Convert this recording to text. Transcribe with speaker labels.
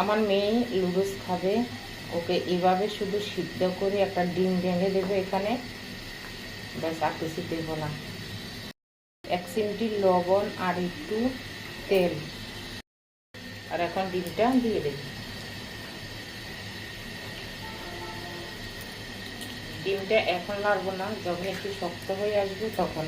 Speaker 1: আমার মেয়ে লুডুস খাবে। ওকে এভাবে শুধু সিদ্ধ করে একটা ডিম ভেঙে দেবে এখানে। ব্যাস, আর কিছু দেবো না। এক চিমটি লবণ আর একটু তেল। আর এখন ডিমটা দিয়ে দেবে। ডিমটা এখন নাড়বো না যখন একটু শক্ত হয়ে আসবে তখন।